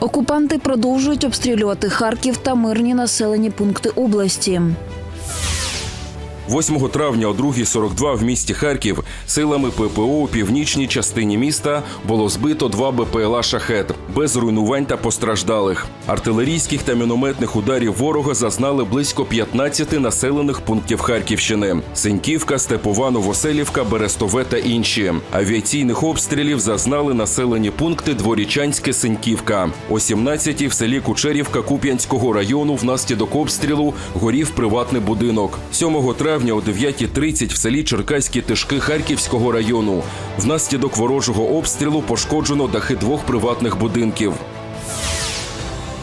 Окупанти продовжують обстрілювати Харків та мирні населені пункти області. 8 травня о 2.42 в місті Харків силами ППО у північній частині міста було збито два БПЛА «Шахет» без руйнувань та постраждалих. Артилерійських та мінометних ударів ворога зазнали близько 15 населених пунктів Харківщини: Синьківка, Степова, Новоселівка, Берестове та інші. Авіаційних обстрілів зазнали населені пункти Дворічанське, Синьківка. О 17-й в селі Кучерівка Куп'янського району внаслідок обстрілу горів приватний будинок. 7 травня о 9.30 в селі Черкаські Тишки Харківського району. Внаслідок ворожого обстрілу пошкоджено дахи двох приватних будинків.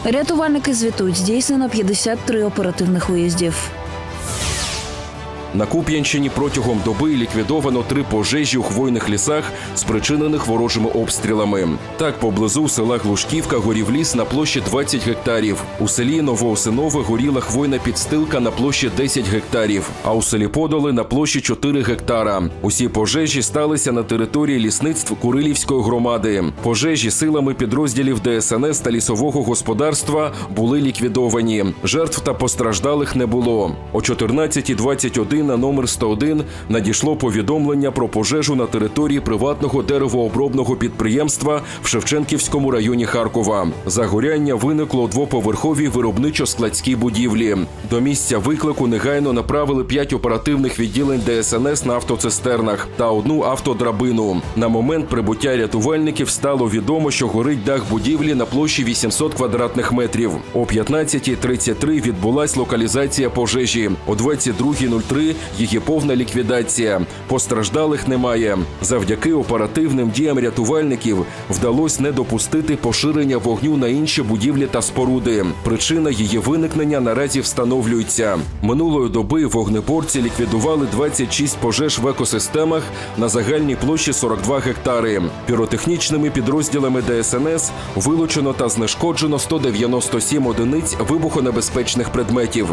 Рятувальники звітують, здійснено 53 оперативних виїздів. На Куп'янщині протягом доби ліквідовано три пожежі у хвойних лісах, спричинених ворожими обстрілами. Так, поблизу села Глушківка горів ліс на площі 20 гектарів. У селі Новоосинове горіла хвойна підстилка на площі 10 гектарів, а у селі Подоли на площі 4 гектара. Усі пожежі сталися на території лісництв Курилівської громади. Пожежі силами підрозділів ДСНС та лісового господарства були ліквідовані. Жертв та постраждалих не було. О 14.21 на номер 101 надійшло повідомлення про пожежу на території приватного деревообробного підприємства в Шевченківському районі Харкова. Загоряння виникло у двоповерховій виробничо-складській будівлі. До місця виклику негайно направили п'ять оперативних відділень ДСНС на автоцистернах та одну автодрабину. На момент прибуття рятувальників стало відомо, що горить дах будівлі на площі 800 квадратних метрів. О 15.33 відбулась локалізація пожежі. О 22.03 її повна ліквідація. Постраждалих немає. Завдяки оперативним діям рятувальників вдалося не допустити поширення вогню на інші будівлі та споруди. Причина її виникнення наразі встановлюється. Минулої доби вогнеборці ліквідували 26 пожеж в екосистемах на загальній площі 42 гектари. Піротехнічними підрозділами ДСНС вилучено та знешкоджено 197 одиниць вибухонебезпечних предметів.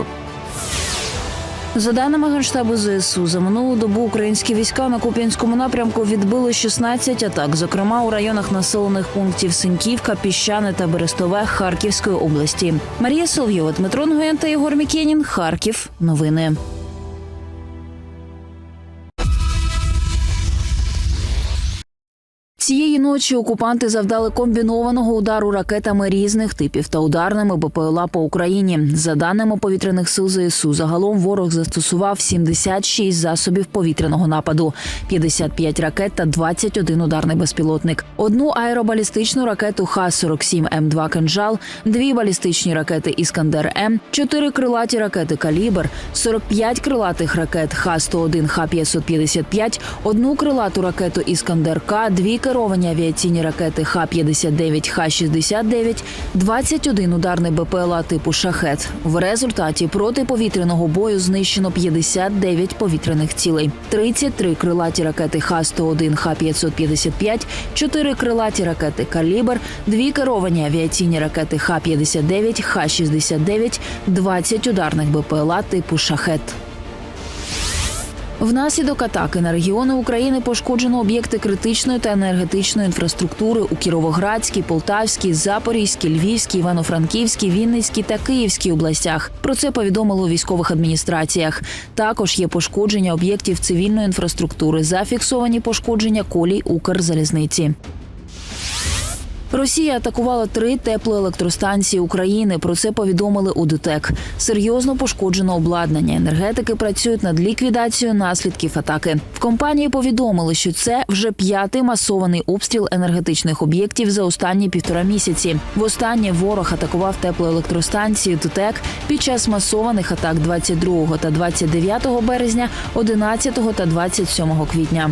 За даними Генштабу ЗСУ, за минулу добу українські війська на Куп'янському напрямку відбили 16 атак, зокрема у районах населених пунктів Синьківка, Піщани та Берестове Харківської області. Марія Соловйова, Дмитро Нгоєн та Єгор Мікенін. Харків. Новини. Цієї ночі окупанти завдали комбінованого удару ракетами різних типів та ударними БПЛА по Україні. За даними повітряних сил ЗСУ, загалом ворог застосував 76 засобів повітряного нападу, 55 ракет та 21 ударний безпілотник, одну аеробалістичну ракету Х-47 М2 «Кинжал», дві балістичні ракети Іскандер М, чотири крилаті ракети Калібр, 45 крилатих ракет Х-101, Х-555, одну крилату ракету Іскандер К, дві керовані авіаційні ракети Х-59, Х-69, 21 ударний БПЛА типу «Шахет». В результаті протиповітряного бою знищено 59 повітряних цілей, 33 крилаті ракети Х-101, Х-555, 4 крилаті ракети «Калібр», дві керовані авіаційні ракети Х-59, Х-69, 20 ударних БПЛА типу «Шахет». Внаслідок атаки на регіони України пошкоджено об'єкти критичної та енергетичної інфраструктури у Кіровоградській, Полтавській, Запорізькій, Львівській, Івано-Франківській, Вінницькій та Київській областях. Про це повідомили у військових адміністраціях. Також є пошкодження об'єктів цивільної інфраструктури, зафіксовані пошкодження колій Укрзалізниці. Росія атакувала три теплоелектростанції України. Про це повідомили у ДТЕК. Серйозно пошкоджено обладнання. Енергетики працюють над ліквідацією наслідків атаки. В компанії повідомили, що це вже п'ятий масований обстріл енергетичних об'єктів за останні півтора місяці. Востаннє ворог атакував теплоелектростанції ДТЕК під час масованих атак 22 та 29 березня, 11 та 27 квітня.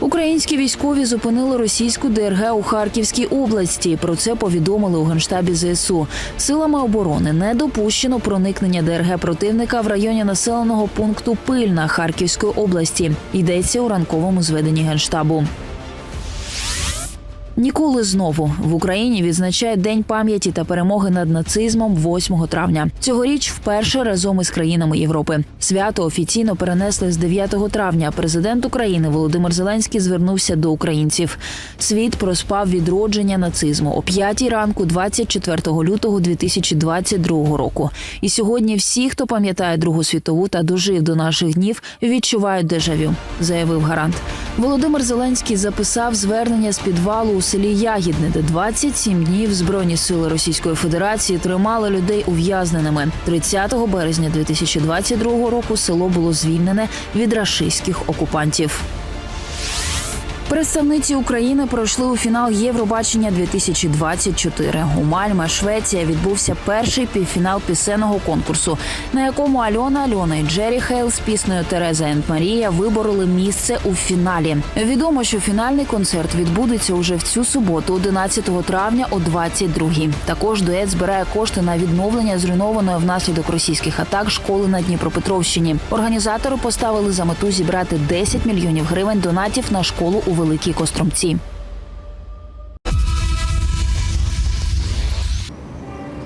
Українські військові зупинили російську ДРГ у Харківській області. Про це повідомили у генштабі ЗСУ. Силами оборони не допущено проникнення ДРГ противника в районі населеного пункту Пильна Харківської області. Йдеться у ранковому зведенні генштабу. Ніколи знову в Україні відзначають День пам'яті та перемоги над нацизмом 8 травня. Цьогоріч вперше разом із країнами Європи. Свято офіційно перенесли з 9 травня. Президент України Володимир Зеленський звернувся до українців. Світ проспав відродження нацизму о 5 ранку, 24 лютого 2022 року. І сьогодні всі, хто пам'ятає Другу світову та дожив до наших днів, відчувають дежавю, заявив гарант. Володимир Зеленський записав звернення з підвалу у селі Ягідне, де 27 днів збройні сили Російської Федерації тримали людей ув'язненими. 30 березня 2022 року село було звільнене від рашистських окупантів. Представниці України пройшли у фінал Євробачення 2024. У Мальме, Швеція, відбувся перший півфінал пісенного конкурсу, на якому Альона Альона і Джері Хейл з піснею Тереза енд Марія вибороли місце у фіналі. Відомо, що фінальний концерт відбудеться уже в цю суботу, 11 травня о 22-й. Також дует збирає кошти на відновлення зруйнованої внаслідок російських атак школи на Дніпропетровщині. Організатори поставили за мету зібрати 10 мільйонів гривень донатів на школу у Великій Костромці.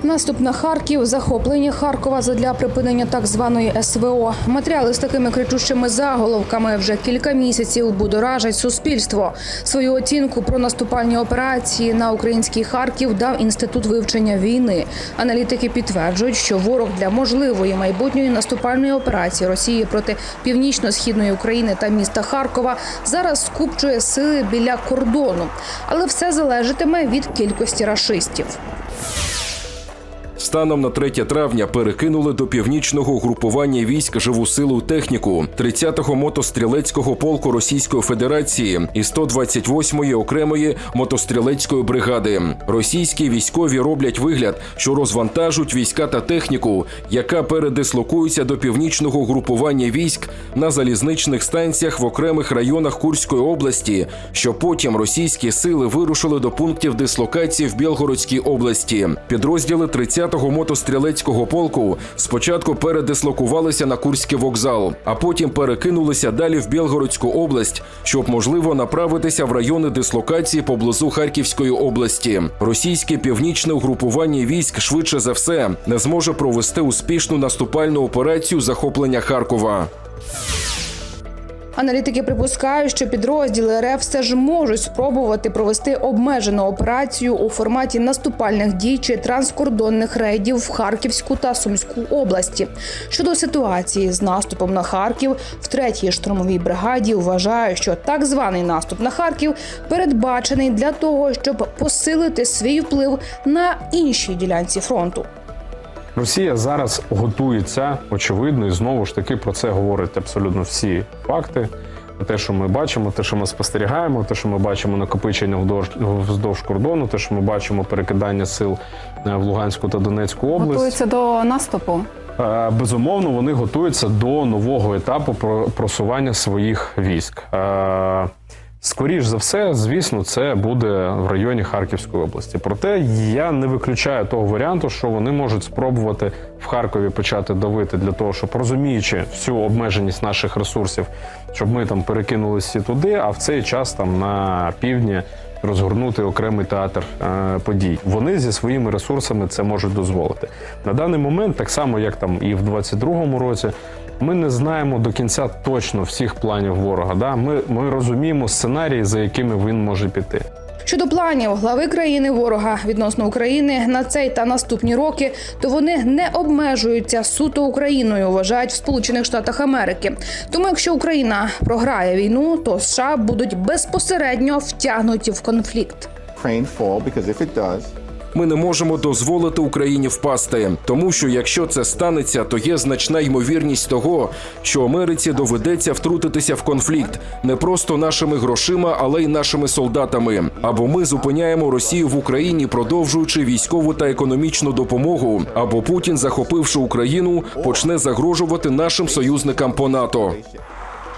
Наступ на Харків, захоплення Харкова задля припинення так званої СВО. Матеріали з такими кричущими заголовками вже кілька місяців будоражать суспільство. Свою оцінку про наступальні операції на український Харків дав інститут вивчення війни. Аналітики підтверджують, що ворог для можливої майбутньої наступальної операції Росії проти північно-східної України та міста Харкова зараз скупчує сили біля кордону, але все залежатиме від кількості рашистів. Станом на 3 травня перекинули до північного групування військ живу силу техніку 30-го мотострілецького полку Російської Федерації і 128-ї окремої мотострілецької бригади. Російські військові роблять вигляд, що розвантажуть війська та техніку, яка передислокується до північного групування військ на залізничних станціях в окремих районах Курської області, що потім російські сили вирушили до пунктів дислокації в Білгородській області. Підрозділи 30-го мотострілецького полку спочатку передислокувалися на Курський вокзал, а потім перекинулися далі в Білгородську область, щоб можливо направитися в райони дислокації поблизу Харківської області. Російське північне угрупування військ швидше за все не зможе провести успішну наступальну операцію захоплення Харкова. Аналітики припускають, що підрозділи РФ все ж можуть спробувати провести обмежену операцію у форматі наступальних дій чи транскордонних рейдів в Харківську та Сумську області. Щодо ситуації з наступом на Харків, в третій штурмовій бригаді вважають, що так званий наступ на Харків передбачений для того, щоб посилити свій вплив на іншій ділянці фронту. Росія зараз готується, очевидно, і знову ж таки про це говорять абсолютно всі факти. Те, що ми бачимо, те, що ми спостерігаємо, те, що ми бачимо накопичення вздовж, вздовж кордону, те, що ми бачимо перекидання сил е, в Луганську та Донецьку область. Готуються до наступу. Е, Безумовно, вони готуються до нового етапу про- просування своїх військ. Скоріш за все, звісно, це буде в районі Харківської області. Проте я не виключаю того варіанту, що вони можуть спробувати в Харкові почати давити для того, щоб розуміючи всю обмеженість наших ресурсів, щоб ми там перекинулися туди, а в цей час там на півдні розгорнути окремий театр е, подій. Вони зі своїми ресурсами це можуть дозволити. На даний момент, так само як там і в 22-му році, ми не знаємо до кінця точно всіх планів ворога. Да? Ми, ми розуміємо сценарії, за якими він може піти. Щодо планів глави країни ворога відносно України на цей та наступні роки, то вони не обмежуються суто Україною, вважають в Сполучених Штатах Америки. Тому, якщо Україна програє війну, то США будуть безпосередньо втягнуті в конфлікт. Ми не можемо дозволити Україні впасти, тому що якщо це станеться, то є значна ймовірність того, що Америці доведеться втрутитися в конфлікт не просто нашими грошима, але й нашими солдатами. Або ми зупиняємо Росію в Україні, продовжуючи військову та економічну допомогу, або Путін, захопивши Україну, почне загрожувати нашим союзникам по НАТО.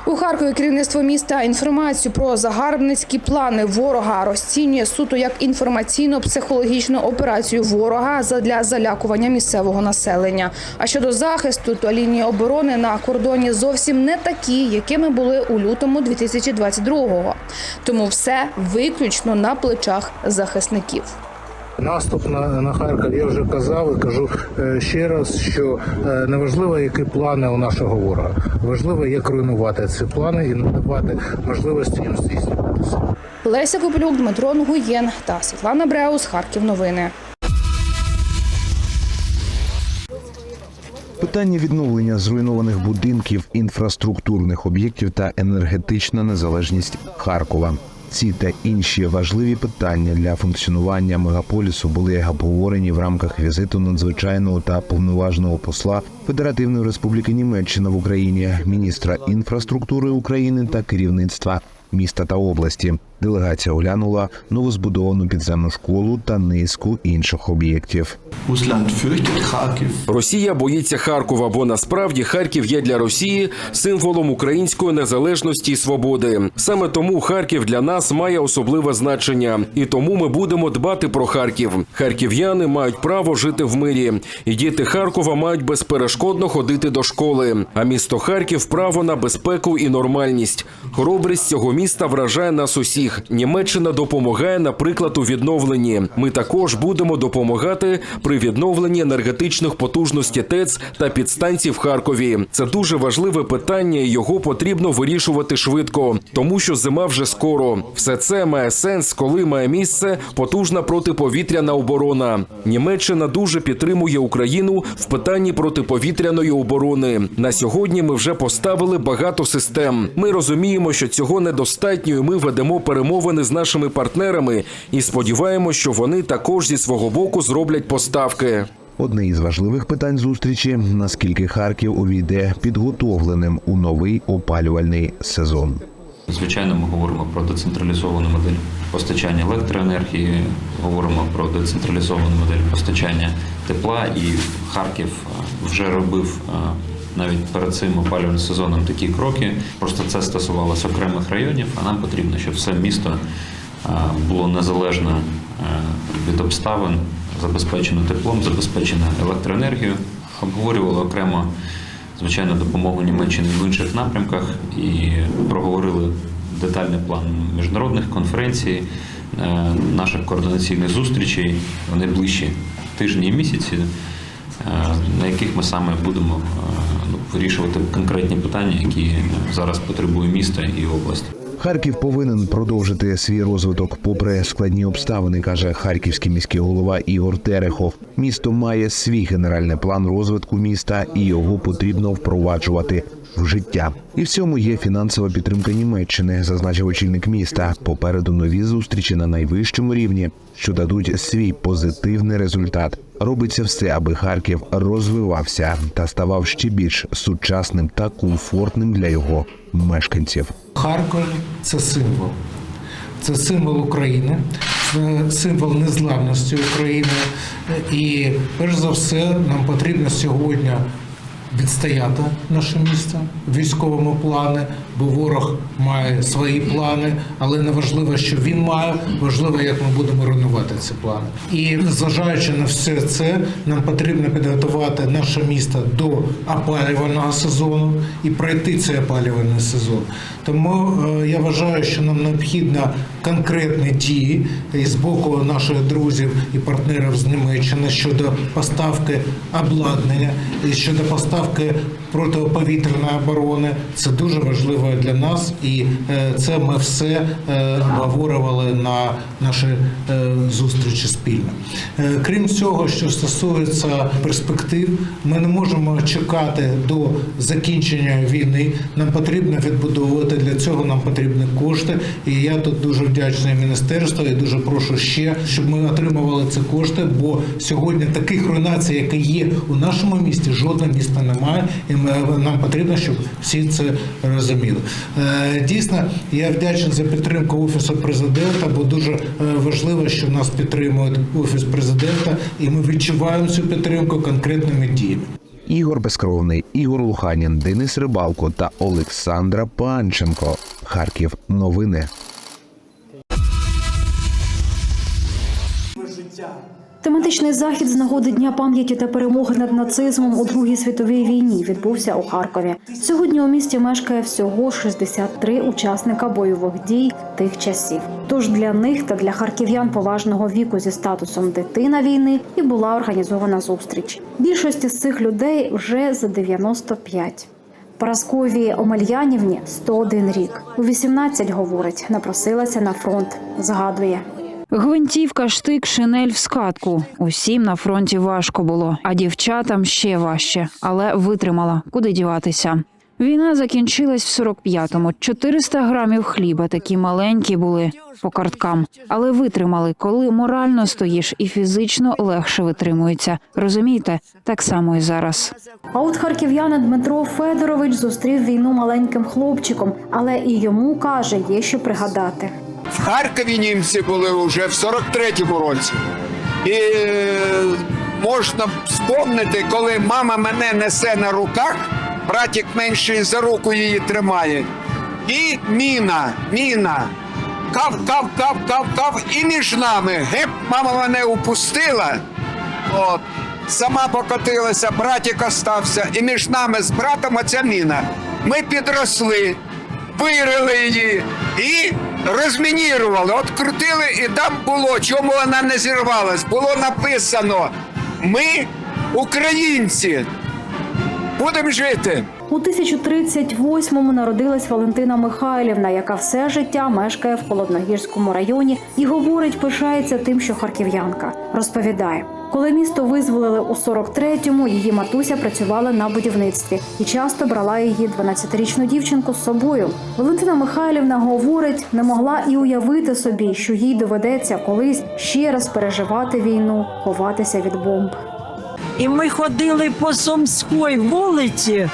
У Харкові керівництво міста інформацію про загарбницькі плани ворога розцінює суто як інформаційно-психологічну операцію ворога задля залякування місцевого населення. А щодо захисту, то лінії оборони на кордоні зовсім не такі, якими були у лютому 2022-го. Тому все виключно на плечах захисників. Наступ на, на Харків я вже казав і кажу е, ще раз, що е, не важливо, які плани у нашого ворога. Важливо, як руйнувати ці плани і надавати можливості їм здійснюватися. Леся Копилюк, Дмитро Нгуєн та Світлана Бреус. Харків новини. Питання відновлення зруйнованих будинків, інфраструктурних об'єктів та енергетична незалежність Харкова. Ці та інші важливі питання для функціонування мегаполісу були обговорені в рамках візиту надзвичайного та повноважного посла Федеративної Республіки Німеччина в Україні, міністра інфраструктури України та керівництва міста та області. Делегація оглянула новозбудовану підземну школу та низку інших об'єктів. Росія боїться Харкова, бо насправді Харків є для Росії символом української незалежності і свободи. Саме тому Харків для нас має особливе значення, і тому ми будемо дбати про Харків. Харків'яни мають право жити в мирі, і діти Харкова мають безперешкодно ходити до школи. А місто Харків право на безпеку і нормальність. Хоробрість цього міста вражає нас усіх. Німеччина допомагає, наприклад, у відновленні. Ми також будемо допомагати при відновленні енергетичних потужностей ТЕЦ та підстанцій в Харкові. Це дуже важливе питання, і його потрібно вирішувати швидко, тому що зима вже скоро. Все це має сенс, коли має місце потужна протиповітряна оборона. Німеччина дуже підтримує Україну в питанні протиповітряної оборони. На сьогодні ми вже поставили багато систем. Ми розуміємо, що цього недостатньо, і ми ведемо перемовини з нашими партнерами і сподіваємося, що вони також зі свого боку зроблять поставки. Одне із важливих питань зустрічі наскільки Харків увійде підготовленим у новий опалювальний сезон. Звичайно, ми говоримо про децентралізовану модель постачання електроенергії, говоримо про децентралізовану модель постачання тепла, і Харків вже робив навіть перед цим опалювальним сезоном такі кроки. Просто це стосувалося окремих районів, а нам потрібно, щоб все місто е, було незалежно е, від обставин, забезпечено теплом, забезпечено електроенергією. Обговорювали окремо звичайно, допомогу Німеччини в інших напрямках і проговорили детальний план міжнародних конференцій, е, наших координаційних зустрічей в найближчі тижні і місяці, на яких ми саме будемо е, ну, вирішувати конкретні питання, які зараз потребує міста і область. Харків повинен продовжити свій розвиток попри складні обставини, каже харківський міський голова Ігор Терехов. Місто має свій генеральний план розвитку міста, і його потрібно впроваджувати в життя. І в цьому є фінансова підтримка Німеччини, зазначив очільник міста. Попереду нові зустрічі на найвищому рівні, що дадуть свій позитивний результат. Робиться все, аби Харків розвивався та ставав ще більш сучасним та комфортним для його мешканців. Харків це символ. Це символ України, це символ незламності України. І перш за все нам потрібно сьогодні відстояти наше місто військовому плані, бо ворог має свої плани, але не важливо, що він має, важливо, як ми будемо руйнувати ці плани. І зважаючи на все це, нам потрібно підготувати наше місто до опалювального сезону і пройти цей опалювальний сезон. Тому е, я вважаю, що нам необхідно конкретні дії і з боку наших друзів і партнерів з Німеччини щодо поставки обладнання і щодо поставки протиповітряної оборони. Це дуже важливо для нас, і е, це ми все е, обговорювали на нашій е, зустрічі спільно. Крім цього, що стосується перспектив, ми не можемо чекати до закінчення війни. Нам потрібно відбудовувати для цього. Нам потрібні кошти. І я тут дуже вдячний міністерству і дуже прошу ще, щоб ми отримували ці кошти. Бо сьогодні таких руйнацій, які є у нашому місті, жодного міста немає. І ми, нам потрібно, щоб всі це розуміли. Е, Дійсно, я вдячний за підтримку офісу президента, бо дуже е, важливо, що нас підтримують офіс президента, і ми відчуваємо цю підтримку конкретними діями. Ігор Безкровний, Ігор Луханін, Денис Рибалко та Олександра Панченко. Харків. Новини. Тематичний захід з нагоди Дня пам'яті та перемоги над нацизмом у Другій світовій війні відбувся у Харкові. Сьогодні у місті мешкає всього 63 учасника бойових дій тих часів. Тож для них та для харків'ян поважного віку зі статусом дитина війни і була організована зустріч. Більшості з цих людей вже за 95. Параскові Омельянівні 101 рік. У 18, говорить, напросилася на фронт. Згадує. Гвинтівка, штик, шинель в скатку. Усім на фронті важко було, а дівчатам ще важче, але витримала. Куди діватися? Війна закінчилась в 45-му. 400 грамів хліба такі маленькі були по карткам, але витримали, коли морально стоїш і фізично легше витримується. Розумієте, так само і зараз. А от харків'янин Дмитро Федорович зустрів війну маленьким хлопчиком, але і йому каже, є що пригадати. В Харкові німці були вже в 43-му році. І е, можна вспомнити, коли мама мене несе на руках, братик менший за руку її тримає. І міна, міна. Кав, кав, кав, кав, кав, і між нами. Геп, мама мене упустила. От. Сама покотилася, братик остався, і між нами з братом оця міна. Ми підросли, вирили її і розмінірували. От крутили, і там було, чому вона не зірвалась. Було написано: ми українці. Будемо жити. У 1038-му народилась Валентина Михайлівна, яка все життя мешкає в Холодногірському районі і говорить, пишається тим, що харків'янка. Розповідає, коли місто визволили у 43-му, її матуся працювала на будівництві і часто брала її 12-річну дівчинку з собою. Валентина Михайлівна говорить, не могла і уявити собі, що їй доведеться колись ще раз переживати війну, ховатися від бомб. І ми ходили по Сумській вулиці,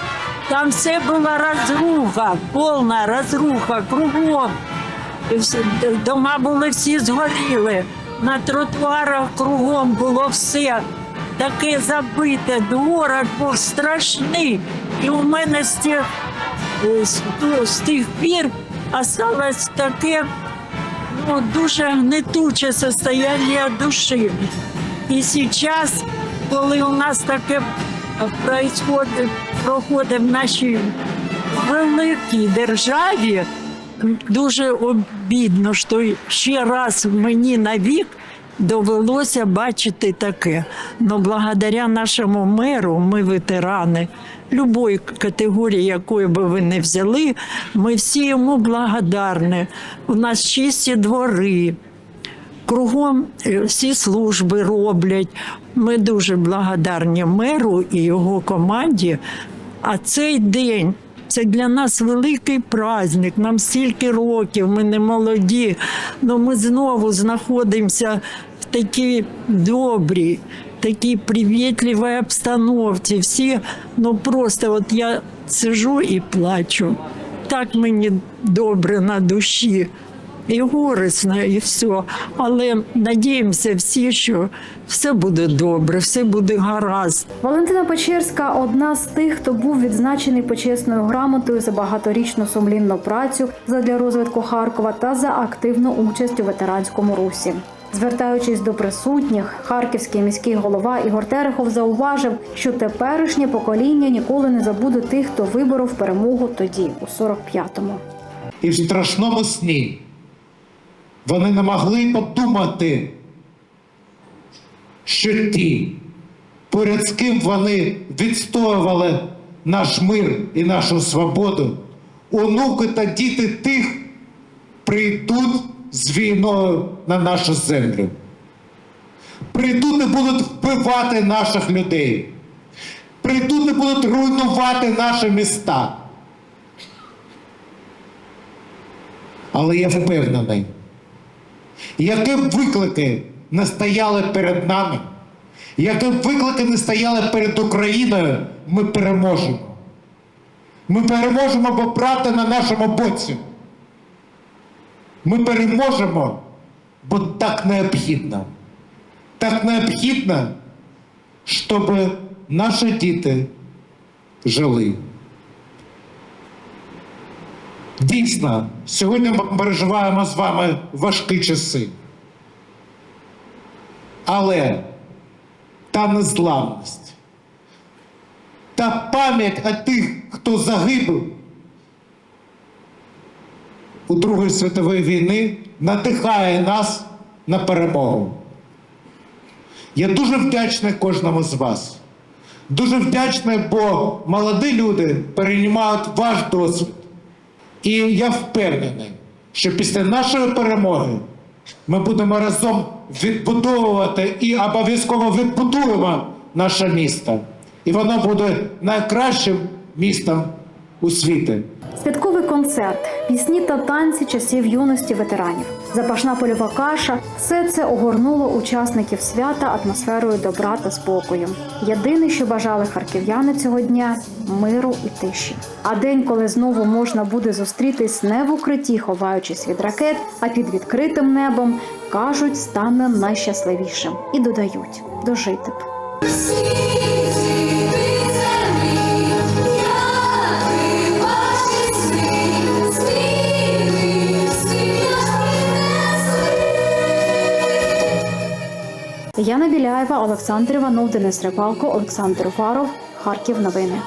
там все була розруха, повна розруха, кругом. Дома були всі згоріли. На тротуарах кругом було все таке забите, дворик був страшний. І у мене з тих, е, з з тих пір осталось таке ну, дуже гнетуче состояние душі. І зараз, коли у нас таке проходить в нашій великій державі, дуже обідно, що ще раз мені на вік довелося бачити таке. Но благодаря нашому меру, ми ветерани, любої категорії, якої би ви не взяли, ми всі йому благодарні. У нас чисті двори. Кругом е, всі служби роблять. Ми дуже благодарні меру і його команді. А цей день це для нас великий праздник. Нам стільки років, ми не молоді. але ми знову знаходимося в такій добрій, такій привітливій обстановці. Всі, ну просто от я сижу і плачу. Так мені добре на душі. І горісно, і все. Але надіємося всі, що все буде добре, все буде гаразд. Валентина Печерська одна з тих, хто був відзначений почесною грамотою за багаторічну сумлінну працю задля розвитку Харкова та за активну участь у ветеранському русі. Звертаючись до присутніх, харківський міський голова Ігор Терехов зауважив, що теперішнє покоління ніколи не забуде тих, хто виборов перемогу тоді, у 45-му. І в страшному сні вони не могли подумати, що ті, поряд з ким вони відстоювали наш мир і нашу свободу, онуки та діти тих прийдуть з війною на нашу землю. Прийдуть і будуть вбивати наших людей. Прийдуть і будуть руйнувати наші міста. Але я впевнений, які б виклики не стояли перед нами, які б виклики не стояли перед Україною, ми переможемо. Ми переможемо, бо правда на нашому боці. Ми переможемо, бо так необхідно. Так необхідно, щоб наші діти, жили. Дійсно, сьогодні ми переживаємо з вами важкі часи. Але та незламність, та пам'ять о тих, хто загинув у Другої світової війни, надихає нас на перемогу. Я дуже вдячний кожному з вас. Дуже вдячний, бо молоді люди переймають ваш досвід. І я впевнений, що після нашої перемоги ми будемо разом відбудовувати і обов'язково відбудуємо наше місто. І воно буде найкращим містом у світі. Святковий концерт, пісні та танці часів юності ветеранів, запашна польова каша все це огорнуло учасників свята атмосферою добра та спокою. Єдине, що бажали харків'яни цього дня миру і тиші. А день, коли знову можна буде зустрітись не в укритті, ховаючись від ракет, а під відкритим небом, кажуть, стане найщасливішим і додають дожити б. Яна Біляєва, Олександр Іванов, Денис Рибалко, Олександр Уваров, Харків. Новини.